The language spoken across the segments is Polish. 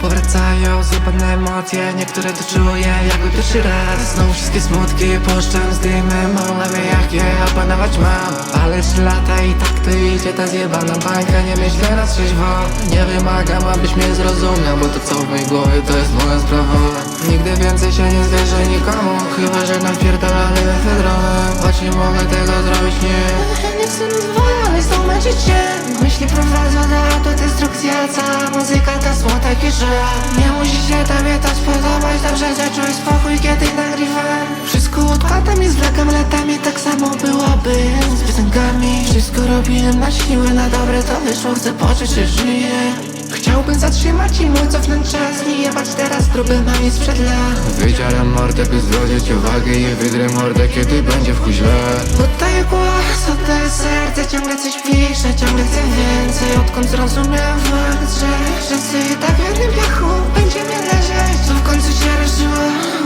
Powracają zjebane emocje. Niektóre to czuję jakby pierwszy raz. Znowu wszystkie smutki puszczam z dymem wie jak je opanować mam. Ale trzy lata i tak to idzie ta zjebana bańka. Nie myślę na trzeźwo. Nie wymagam abyś mnie zrozumiał Bo to co w mojej głowie to jest moja sprawa. Nigdy więcej się nie zwierzę nikomu Chyba, że napierdolany mefedronem Choć nie mogę tego zrobić, nie. Nie chcę rozwoju, ale chcę męczyć się Myśli prowadzą do autodestrukcji A cała muzyka żal Nie musi się tobie to spodobać Dobrze, że czuję spokój, kiedy nagrywam Wszystko odkładam i zwlekam latami Tak samo byłoby z piosenkami. Wszystko robiłem na siłę, na dobre to wyszło Chcę poczuć, że żyję. Chciałbym zatrzymać i mój cofnąć czas Nie jebać teraz problemami sprzed lat. Wydzieram mordę, by zwrócić uwagę I wydrę mordę, kiedy będzie w chuj źle. Oddaję głos, oddaję serce Ciągle coś piszę, ciągle chcę więcej Odkąd zrozumiałem fakt, że tak w jednym piachu. Będziemy leżeć Co w końcu się ruszyło.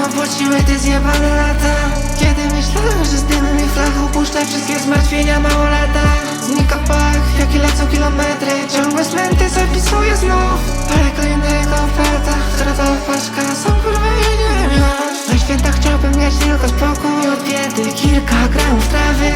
Opłaciły te zjebane lata. Kiedy myślałem, że z dymem i flachą Puszczę wszystkie zmartwienia mało lata Znika pach, jaki lecą kilometry. Ciągłe smęty zapisuję znów. Ale kolejnego oferta to paczka, są kurwa ja nie wiem już Na święta chciałbym mieć tylko spokój. Od biedy Kilka gramów trawy